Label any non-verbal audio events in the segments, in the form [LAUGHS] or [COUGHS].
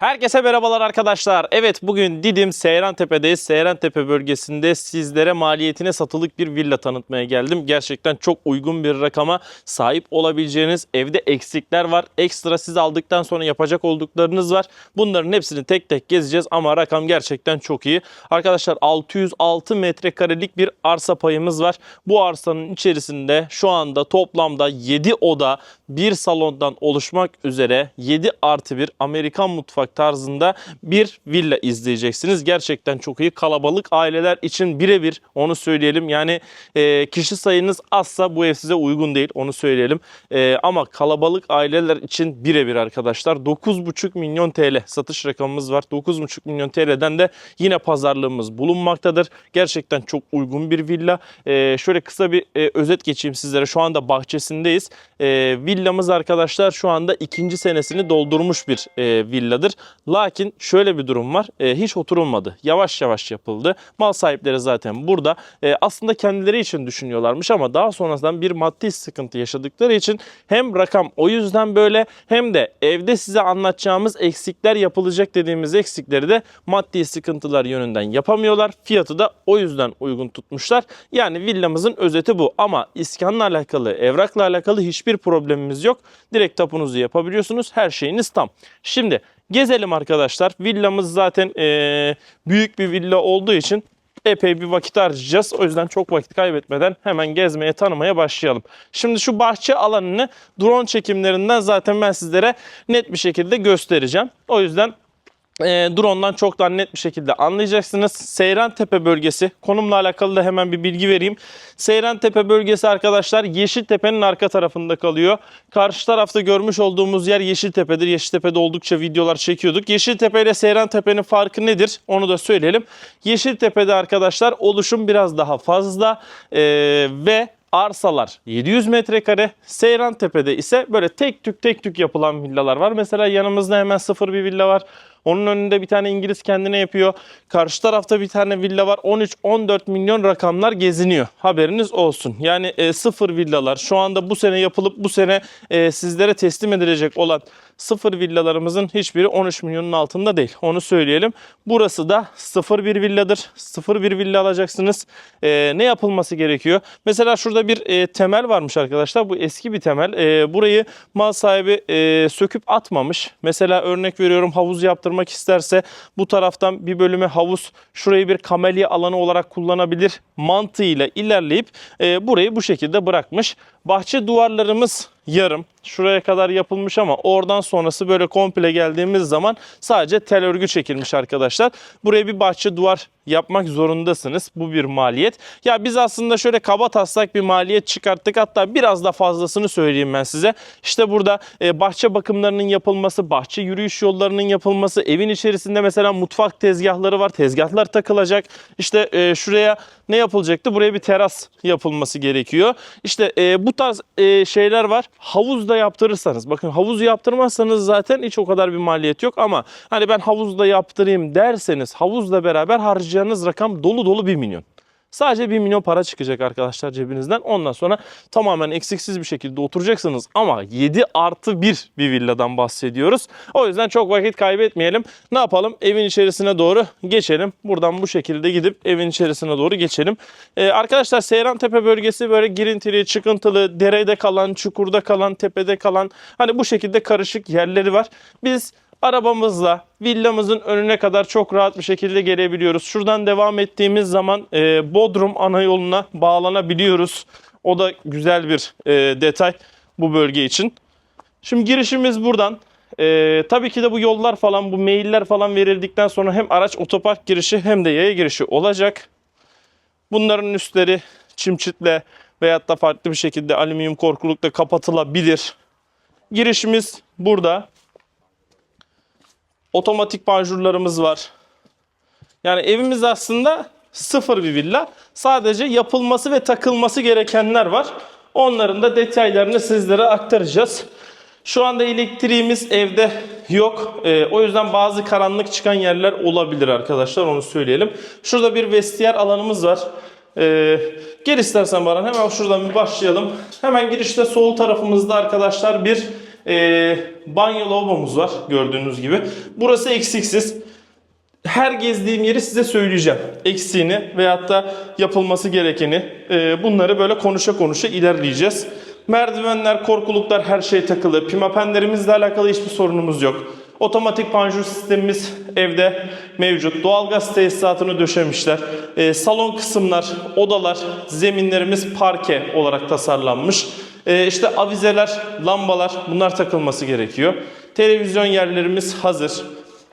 Herkese merhabalar arkadaşlar. Evet bugün Didim Seyrantepe'deyiz. Seyrantepe bölgesinde sizlere maliyetine satılık bir villa tanıtmaya geldim. Gerçekten çok uygun bir rakama sahip olabileceğiniz evde eksikler var. Ekstra siz aldıktan sonra yapacak olduklarınız var. Bunların hepsini tek tek gezeceğiz ama rakam gerçekten çok iyi. Arkadaşlar 606 metrekarelik bir arsa payımız var. Bu arsanın içerisinde şu anda toplamda 7 oda, bir salondan oluşmak üzere 7 artı bir Amerikan mutfak tarzında bir villa izleyeceksiniz. Gerçekten çok iyi. Kalabalık aileler için birebir onu söyleyelim. Yani e, kişi sayınız azsa bu ev size uygun değil onu söyleyelim. E, ama kalabalık aileler için birebir arkadaşlar. 9,5 milyon TL satış rakamımız var. 9,5 milyon TL'den de yine pazarlığımız bulunmaktadır. Gerçekten çok uygun bir villa. E, şöyle kısa bir e, özet geçeyim sizlere. Şu anda bahçesindeyiz. E, villamız arkadaşlar şu anda ikinci senesini doldurmuş bir e, villadır. Lakin şöyle bir durum var. E, hiç oturulmadı. Yavaş yavaş yapıldı. Mal sahipleri zaten burada. E, aslında kendileri için düşünüyorlarmış ama daha sonradan bir maddi sıkıntı yaşadıkları için hem rakam o yüzden böyle hem de evde size anlatacağımız eksikler yapılacak dediğimiz eksikleri de maddi sıkıntılar yönünden yapamıyorlar. Fiyatı da o yüzden uygun tutmuşlar. Yani villamızın özeti bu ama iskanla alakalı, evrakla alakalı hiçbir problemimiz yok. Direkt tapunuzu yapabiliyorsunuz. Her şeyiniz tam. Şimdi gezelim arkadaşlar. Villamız zaten eee, büyük bir villa olduğu için epey bir vakit harcayacağız. O yüzden çok vakit kaybetmeden hemen gezmeye, tanımaya başlayalım. Şimdi şu bahçe alanını drone çekimlerinden zaten ben sizlere net bir şekilde göstereceğim. O yüzden e, drone'dan çok daha net bir şekilde anlayacaksınız. Seyrantepe bölgesi konumla alakalı da hemen bir bilgi vereyim. Seyrantepe bölgesi arkadaşlar Yeşiltepe'nin arka tarafında kalıyor. Karşı tarafta görmüş olduğumuz yer Yeşiltepe'dir. Yeşiltepe'de oldukça videolar çekiyorduk. Yeşiltepe ile Seyrantepe'nin farkı nedir? Onu da söyleyelim. Yeşiltepe'de arkadaşlar oluşum biraz daha fazla e, ve arsalar 700 metrekare. Seyrantepe'de ise böyle tek tük tek tük yapılan villalar var. Mesela yanımızda hemen sıfır bir villa var. Onun önünde bir tane İngiliz kendine yapıyor. Karşı tarafta bir tane villa var. 13-14 milyon rakamlar geziniyor. Haberiniz olsun. Yani e, sıfır villalar şu anda bu sene yapılıp bu sene e, sizlere teslim edilecek olan sıfır villalarımızın hiçbiri 13 milyonun altında değil. Onu söyleyelim. Burası da sıfır bir villadır. Sıfır bir villa alacaksınız. E, ne yapılması gerekiyor? Mesela şurada bir e, temel varmış arkadaşlar. Bu eski bir temel. E, burayı mal sahibi e, söküp atmamış. Mesela örnek veriyorum havuz yaptırmak isterse bu taraftan bir bölüme havuz şurayı bir kamelya alanı olarak kullanabilir mantığıyla ilerleyip e, burayı bu şekilde bırakmış. Bahçe duvarlarımız yarım. Şuraya kadar yapılmış ama oradan sonrası böyle komple geldiğimiz zaman sadece tel örgü çekilmiş arkadaşlar. Buraya bir bahçe duvar yapmak zorundasınız. Bu bir maliyet. Ya biz aslında şöyle kaba taslak bir maliyet çıkarttık. Hatta biraz da fazlasını söyleyeyim ben size. İşte burada e, bahçe bakımlarının yapılması, bahçe yürüyüş yollarının yapılması, evin içerisinde mesela mutfak tezgahları var. Tezgahlar takılacak. İşte e, şuraya ne yapılacaktı? Buraya bir teras yapılması gerekiyor. İşte e, bu tarz şeyler var. Havuz da yaptırırsanız, bakın havuz yaptırmazsanız zaten hiç o kadar bir maliyet yok ama hani ben havuzda yaptırayım derseniz havuzla beraber harcayacağınız rakam dolu dolu 1 milyon. Sadece 1 milyon para çıkacak arkadaşlar cebinizden. Ondan sonra tamamen eksiksiz bir şekilde oturacaksınız. Ama 7 artı 1 bir villadan bahsediyoruz. O yüzden çok vakit kaybetmeyelim. Ne yapalım? Evin içerisine doğru geçelim. Buradan bu şekilde gidip evin içerisine doğru geçelim. Ee, arkadaşlar Seyrantepe bölgesi böyle girintili, çıkıntılı, derede kalan, çukurda kalan, tepede kalan hani bu şekilde karışık yerleri var. Biz arabamızla villamızın önüne kadar çok rahat bir şekilde gelebiliyoruz. Şuradan devam ettiğimiz zaman e, Bodrum ana yoluna bağlanabiliyoruz. O da güzel bir e, detay bu bölge için. Şimdi girişimiz buradan. E, tabii ki de bu yollar falan, bu mailler falan verildikten sonra hem araç otopark girişi hem de yaya girişi olacak. Bunların üstleri çimçitle veyahut da farklı bir şekilde alüminyum korkulukla kapatılabilir. Girişimiz burada otomatik panjurlarımız var. Yani evimiz aslında sıfır bir villa. Sadece yapılması ve takılması gerekenler var. Onların da detaylarını sizlere aktaracağız. Şu anda elektriğimiz evde yok. Ee, o yüzden bazı karanlık çıkan yerler olabilir arkadaşlar onu söyleyelim. Şurada bir vestiyer alanımız var. Ee, gel istersen Baran hemen şuradan bir başlayalım. Hemen girişte sol tarafımızda arkadaşlar bir e, banyo lavabomuz var gördüğünüz gibi. Burası eksiksiz. Her gezdiğim yeri size söyleyeceğim. Eksiğini veyahut da yapılması gerekeni e, bunları böyle konuşa konuşa ilerleyeceğiz. Merdivenler, korkuluklar her şey takılı. Pimapenlerimizle alakalı hiçbir sorunumuz yok. Otomatik panjur sistemimiz evde mevcut. Doğalgaz tesisatını döşemişler. E, salon kısımlar, odalar, zeminlerimiz parke olarak tasarlanmış. E, işte avizeler, lambalar bunlar takılması gerekiyor. Televizyon yerlerimiz hazır.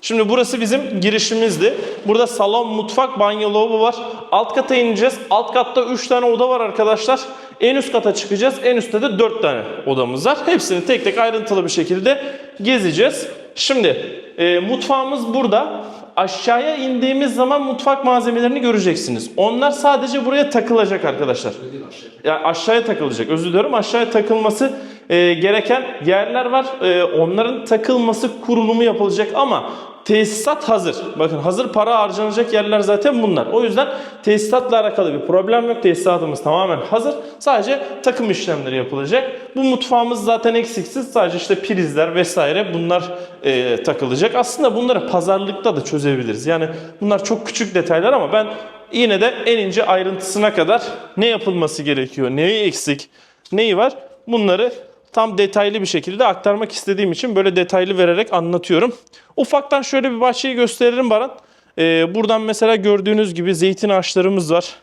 Şimdi burası bizim girişimizdi. Burada salon, mutfak, banyo, lavabo var. Alt kata ineceğiz. Alt katta 3 tane oda var arkadaşlar. En üst kata çıkacağız. En üstte de 4 tane odamız var. Hepsini tek tek ayrıntılı bir şekilde gezeceğiz. Şimdi e, mutfağımız burada. Aşağıya indiğimiz zaman mutfak malzemelerini göreceksiniz. Onlar sadece buraya takılacak arkadaşlar. Ya aşağıya takılacak. Özür diliyorum. Aşağıya takılması e, gereken yerler var. E, onların takılması kurulumu yapılacak ama tesisat hazır. Bakın hazır para harcanacak yerler zaten bunlar. O yüzden tesisatla alakalı bir problem yok. Tesisatımız tamamen hazır. Sadece takım işlemleri yapılacak. Bu mutfağımız zaten eksiksiz. Sadece işte prizler vesaire bunlar e, takılacak. Aslında bunları pazarlıkta da çözebiliriz. Yani bunlar çok küçük detaylar ama ben yine de en ince ayrıntısına kadar ne yapılması gerekiyor, neyi eksik, neyi var bunları tam detaylı bir şekilde aktarmak istediğim için böyle detaylı vererek anlatıyorum. Ufaktan şöyle bir bahçeyi gösteririm Baran. Ee, buradan mesela gördüğünüz gibi zeytin ağaçlarımız var.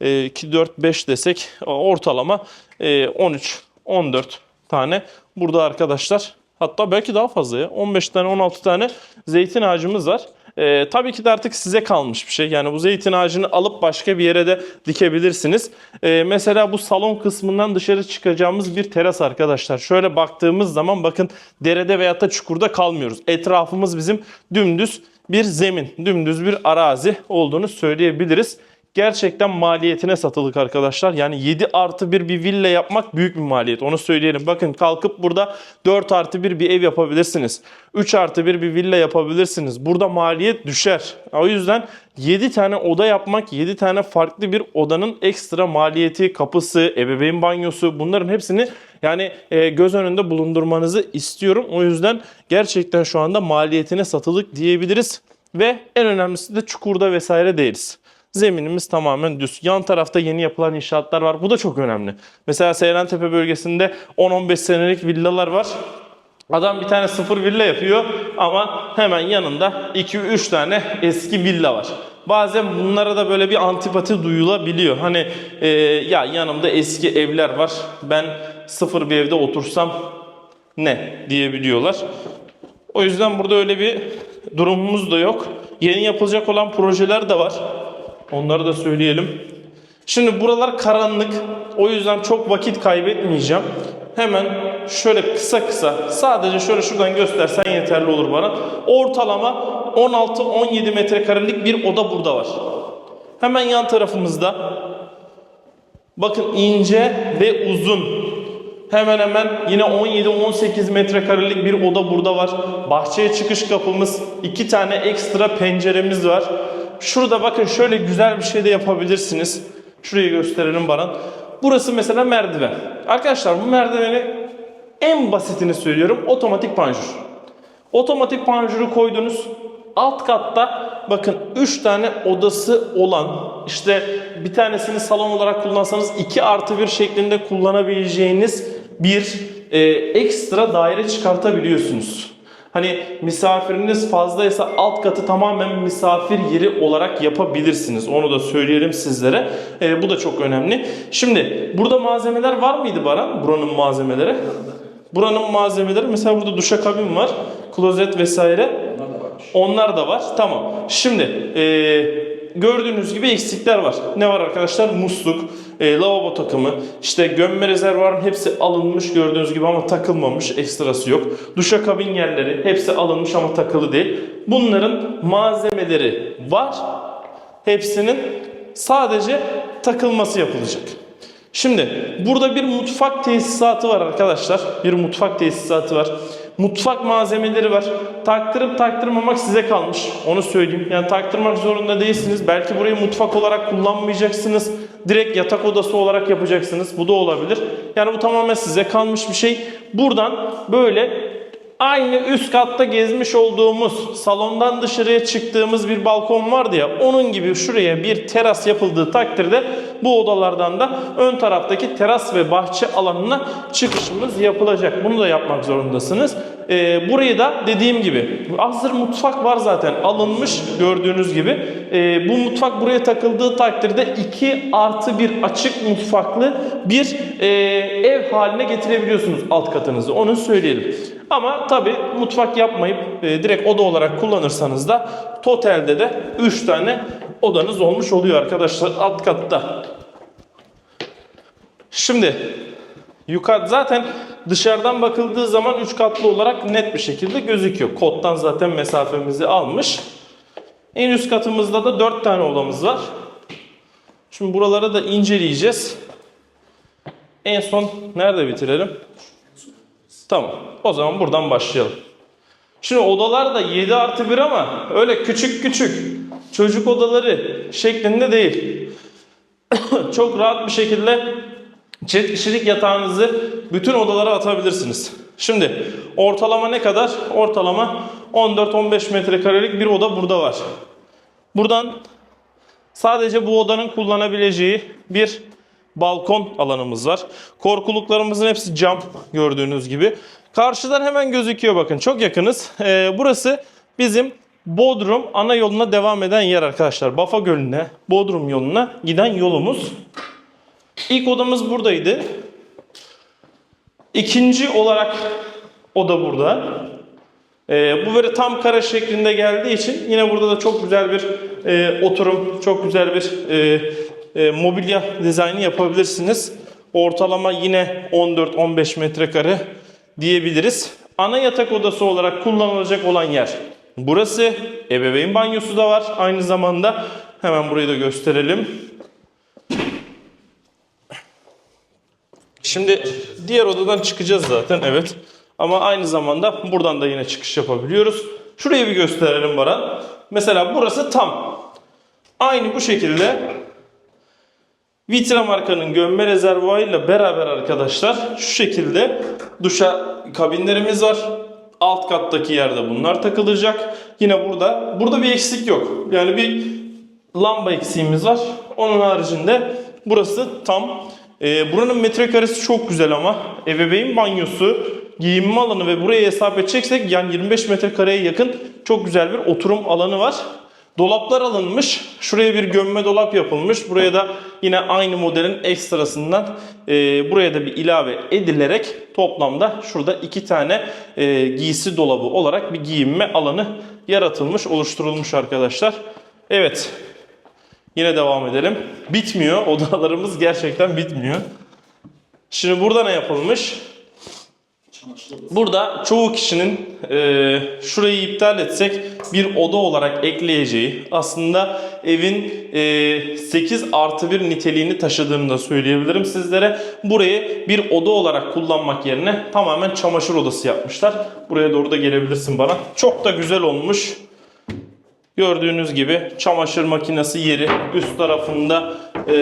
Ee, 2, 4, 5 desek ortalama e, 13, 14 tane burada arkadaşlar. Hatta belki daha fazla ya. 15 tane 16 tane zeytin ağacımız var. Ee, tabii ki de artık size kalmış bir şey. Yani bu zeytin ağacını alıp başka bir yere de dikebilirsiniz. Ee, mesela bu salon kısmından dışarı çıkacağımız bir teras arkadaşlar. Şöyle baktığımız zaman bakın derede veyahut da çukurda kalmıyoruz. Etrafımız bizim dümdüz bir zemin, dümdüz bir arazi olduğunu söyleyebiliriz gerçekten maliyetine satılık arkadaşlar. Yani 7 artı 1 bir villa yapmak büyük bir maliyet. Onu söyleyelim. Bakın kalkıp burada 4 artı 1 bir ev yapabilirsiniz. 3 artı 1 bir villa yapabilirsiniz. Burada maliyet düşer. O yüzden 7 tane oda yapmak, 7 tane farklı bir odanın ekstra maliyeti, kapısı, ebeveyn banyosu bunların hepsini yani e, göz önünde bulundurmanızı istiyorum. O yüzden gerçekten şu anda maliyetine satılık diyebiliriz. Ve en önemlisi de çukurda vesaire değiliz. Zeminimiz tamamen düz. Yan tarafta yeni yapılan inşaatlar var. Bu da çok önemli. Mesela Seyrantepe bölgesinde 10-15 senelik villalar var. Adam bir tane sıfır villa yapıyor ama hemen yanında 2-3 tane eski villa var. Bazen bunlara da böyle bir antipati duyulabiliyor. Hani e, ya yanımda eski evler var. Ben sıfır bir evde otursam ne diyebiliyorlar. O yüzden burada öyle bir durumumuz da yok. Yeni yapılacak olan projeler de var. Onları da söyleyelim. Şimdi buralar karanlık. O yüzden çok vakit kaybetmeyeceğim. Hemen şöyle kısa kısa sadece şöyle şuradan göstersen yeterli olur bana. Ortalama 16-17 metrekarelik bir oda burada var. Hemen yan tarafımızda bakın ince ve uzun Hemen hemen yine 17-18 metrekarelik bir oda burada var. Bahçeye çıkış kapımız, iki tane ekstra penceremiz var. Şurada bakın şöyle güzel bir şey de yapabilirsiniz. Şurayı gösterelim bana. Burası mesela merdiven. Arkadaşlar bu merdiveni en basitini söylüyorum. Otomatik panjur. Otomatik panjuru koydunuz. Alt katta bakın 3 tane odası olan işte bir tanesini salon olarak kullansanız 2 artı 1 şeklinde kullanabileceğiniz bir e, ekstra daire çıkartabiliyorsunuz. Hani misafiriniz fazlaysa alt katı tamamen misafir yeri olarak yapabilirsiniz. Onu da söyleyelim sizlere. E, bu da çok önemli. Şimdi burada malzemeler var mıydı Baran? Buranın malzemeleri. Buranın malzemeleri mesela burada duşakabin var. Klozet vesaire. Onlar da var. Tamam. Şimdi e, gördüğünüz gibi eksikler var. Ne var arkadaşlar? Musluk, e, lavabo takımı, işte gömme rezervuarın hepsi alınmış gördüğünüz gibi ama takılmamış. Ekstrası yok. Duşakabin yerleri hepsi alınmış ama takılı değil. Bunların malzemeleri var. Hepsinin sadece takılması yapılacak. Şimdi burada bir mutfak tesisatı var arkadaşlar. Bir mutfak tesisatı var. Mutfak malzemeleri var. Taktırıp taktırmamak size kalmış. Onu söyleyeyim. Yani taktırmak zorunda değilsiniz. Belki burayı mutfak olarak kullanmayacaksınız. Direkt yatak odası olarak yapacaksınız. Bu da olabilir. Yani bu tamamen size kalmış bir şey. Buradan böyle Aynı üst katta gezmiş olduğumuz salondan dışarıya çıktığımız bir balkon vardı ya onun gibi şuraya bir teras yapıldığı takdirde bu odalardan da ön taraftaki teras ve bahçe alanına çıkışımız yapılacak. Bunu da yapmak zorundasınız. Ee, burayı da dediğim gibi hazır mutfak var zaten alınmış gördüğünüz gibi. Ee, bu mutfak buraya takıldığı takdirde 2 artı 1 açık mutfaklı bir e, ev haline getirebiliyorsunuz alt katınızı onu söyleyelim. Ama tabi mutfak yapmayıp e, direkt oda olarak kullanırsanız da totalde de 3 tane odanız olmuş oluyor arkadaşlar alt katta. Şimdi yukarı zaten dışarıdan bakıldığı zaman 3 katlı olarak net bir şekilde gözüküyor. Koddan zaten mesafemizi almış. En üst katımızda da 4 tane odamız var. Şimdi buraları da inceleyeceğiz. En son nerede bitirelim? Tamam. O zaman buradan başlayalım. Şimdi odalar da 7 artı 1 ama öyle küçük küçük çocuk odaları şeklinde değil. [COUGHS] Çok rahat bir şekilde çift kişilik yatağınızı bütün odalara atabilirsiniz. Şimdi ortalama ne kadar? Ortalama 14-15 metrekarelik bir oda burada var. Buradan sadece bu odanın kullanabileceği bir balkon alanımız var. Korkuluklarımızın hepsi cam gördüğünüz gibi. Karşıdan hemen gözüküyor bakın çok yakınız. Ee, burası bizim Bodrum ana yoluna devam eden yer arkadaşlar. Bafa Gölü'ne, Bodrum yoluna giden yolumuz. İlk odamız buradaydı. İkinci olarak oda burada. Ee, bu böyle tam kare şeklinde geldiği için yine burada da çok güzel bir e, oturum, çok güzel bir e, e, mobilya dizaynı yapabilirsiniz. Ortalama yine 14-15 metrekare diyebiliriz. Ana yatak odası olarak kullanılacak olan yer burası. Ebeveyn banyosu da var aynı zamanda. Hemen burayı da gösterelim. Şimdi diğer odadan çıkacağız zaten evet. Ama aynı zamanda buradan da yine çıkış yapabiliyoruz. Şurayı bir gösterelim Baran. Mesela burası tam. Aynı bu şekilde Vitra markanın gömme rezervuarıyla beraber arkadaşlar şu şekilde duşa kabinlerimiz var. Alt kattaki yerde bunlar takılacak. Yine burada burada bir eksik yok. Yani bir lamba eksiğimiz var. Onun haricinde burası tam. Ee, buranın metrekaresi çok güzel ama ebeveyn banyosu, giyinme alanı ve buraya hesap edeceksek yani 25 metrekareye yakın çok güzel bir oturum alanı var. Dolaplar alınmış. Şuraya bir gömme dolap yapılmış. Buraya da yine aynı modelin ekstrasından e, buraya da bir ilave edilerek toplamda şurada iki tane e, giysi dolabı olarak bir giyinme alanı yaratılmış, oluşturulmuş arkadaşlar. Evet. Yine devam edelim. Bitmiyor. [LAUGHS] Odalarımız gerçekten bitmiyor. Şimdi burada ne yapılmış? Burada çoğu kişinin e, şurayı iptal etsek bir oda olarak ekleyeceği aslında evin e, 8 artı 1 niteliğini taşıdığını da söyleyebilirim sizlere. Burayı bir oda olarak kullanmak yerine tamamen çamaşır odası yapmışlar. Buraya doğru da gelebilirsin bana. Çok da güzel olmuş. Gördüğünüz gibi çamaşır makinesi yeri üst tarafında e,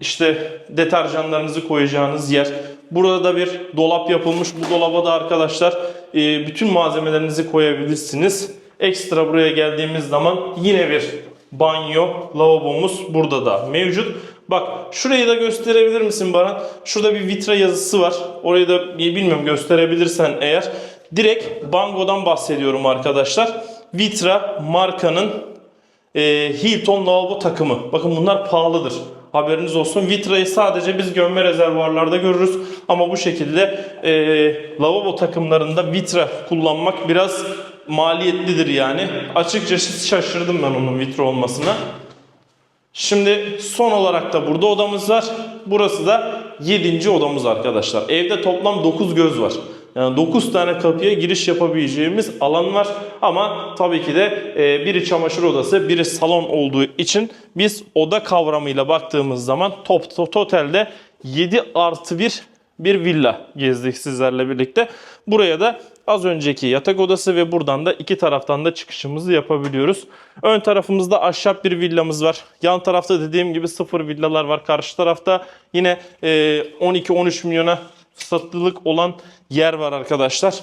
işte deterjanlarınızı koyacağınız yer. Burada da bir dolap yapılmış. Bu dolaba da arkadaşlar e, bütün malzemelerinizi koyabilirsiniz. Ekstra buraya geldiğimiz zaman yine bir banyo, lavabomuz burada da mevcut. Bak şurayı da gösterebilir misin bana? Şurada bir vitra yazısı var. Orayı da bilmiyorum gösterebilirsen eğer. Direkt Bango'dan bahsediyorum arkadaşlar. Vitra markanın e, Hilton lavabo takımı. Bakın bunlar pahalıdır. Haberiniz olsun. Vitra'yı sadece biz gömme rezervuarlarda görürüz. Ama bu şekilde e, lavabo takımlarında vitra kullanmak biraz maliyetlidir yani. Açıkçası şaşırdım ben onun vitra olmasına. Şimdi son olarak da burada odamız var. Burası da 7. odamız arkadaşlar. Evde toplam 9 göz var. Yani 9 tane kapıya giriş yapabileceğimiz alan var. Ama tabii ki de e, biri çamaşır odası, biri salon olduğu için biz oda kavramıyla baktığımız zaman top, to- totalde 7 artı 1 bir villa gezdik sizlerle birlikte. Buraya da Az önceki yatak odası ve buradan da iki taraftan da çıkışımızı yapabiliyoruz. Ön tarafımızda ahşap bir villamız var. Yan tarafta dediğim gibi sıfır villalar var. Karşı tarafta yine e, 12-13 milyona satılık olan yer var arkadaşlar.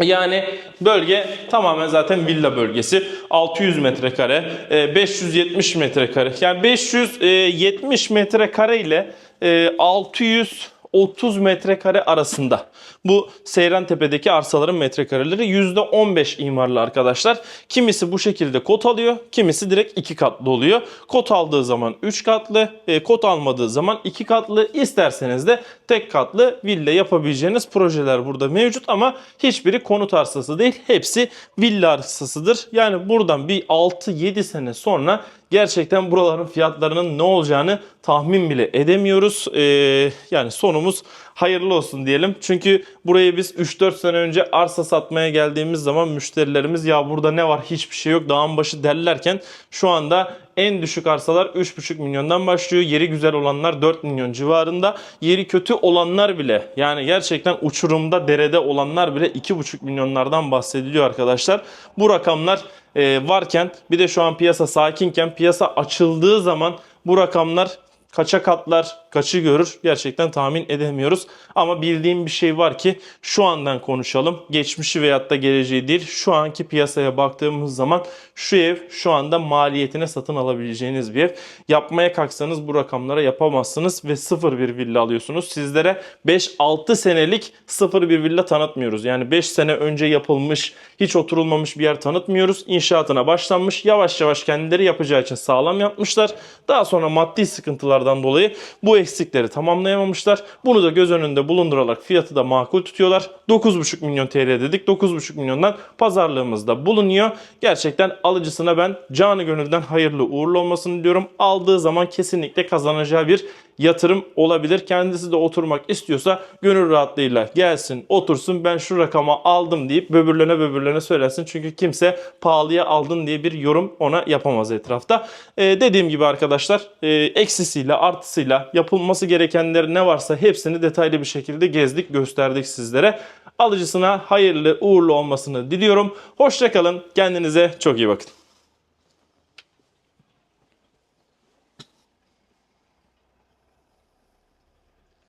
Yani bölge tamamen zaten villa bölgesi. 600 metrekare, e, 570 metrekare. Yani 570 e, metrekare ile e, 600 30 metrekare arasında. Bu Seyran Tepe'deki arsaların metrekareleri %15 imarlı arkadaşlar. Kimisi bu şekilde kot alıyor, kimisi direkt 2 katlı oluyor. Kot aldığı zaman 3 katlı, e, kot almadığı zaman 2 katlı. İsterseniz de tek katlı villa yapabileceğiniz projeler burada mevcut ama hiçbiri konut arsası değil. Hepsi villa arsasıdır. Yani buradan bir 6-7 sene sonra gerçekten buraların fiyatlarının ne olacağını tahmin bile edemiyoruz. Ee, yani sonumuz hayırlı olsun diyelim. Çünkü burayı biz 3-4 sene önce arsa satmaya geldiğimiz zaman müşterilerimiz ya burada ne var hiçbir şey yok dağın başı derlerken şu anda en düşük arsalar 3,5 milyondan başlıyor. Yeri güzel olanlar 4 milyon civarında. Yeri kötü olanlar bile yani gerçekten uçurumda derede olanlar bile 2,5 milyonlardan bahsediliyor arkadaşlar. Bu rakamlar e, varken bir de şu an piyasa sakinken piyasa açıldığı zaman bu rakamlar kaça katlar, kaçı görür gerçekten tahmin edemiyoruz. Ama bildiğim bir şey var ki şu andan konuşalım. Geçmişi veyahut da geleceği değil. Şu anki piyasaya baktığımız zaman şu ev şu anda maliyetine satın alabileceğiniz bir ev. Yapmaya kalksanız bu rakamlara yapamazsınız ve sıfır bir villa alıyorsunuz. Sizlere 5-6 senelik sıfır bir villa tanıtmıyoruz. Yani 5 sene önce yapılmış, hiç oturulmamış bir yer tanıtmıyoruz. İnşaatına başlanmış. Yavaş yavaş kendileri yapacağı için sağlam yapmışlar. Daha sonra maddi sıkıntılardan dolayı bu eksikleri tamamlayamamışlar. Bunu da göz önünde bulundurarak fiyatı da makul tutuyorlar. 9,5 milyon TL dedik. 9,5 milyondan pazarlığımızda bulunuyor. Gerçekten alıcısına ben canı gönülden hayırlı uğurlu olmasını diliyorum. Aldığı zaman kesinlikle kazanacağı bir yatırım olabilir. Kendisi de oturmak istiyorsa gönül rahatlığıyla gelsin, otursun. Ben şu rakama aldım deyip böbürlene böbürlene söylesin. Çünkü kimse pahalıya aldın diye bir yorum ona yapamaz etrafta. Ee, dediğim gibi arkadaşlar e, eksisiyle artısıyla yapılması gerekenler ne varsa hepsini detaylı bir şekilde gezdik, gösterdik sizlere. Alıcısına hayırlı uğurlu olmasını diliyorum. Hoşçakalın. Kendinize çok iyi bakın.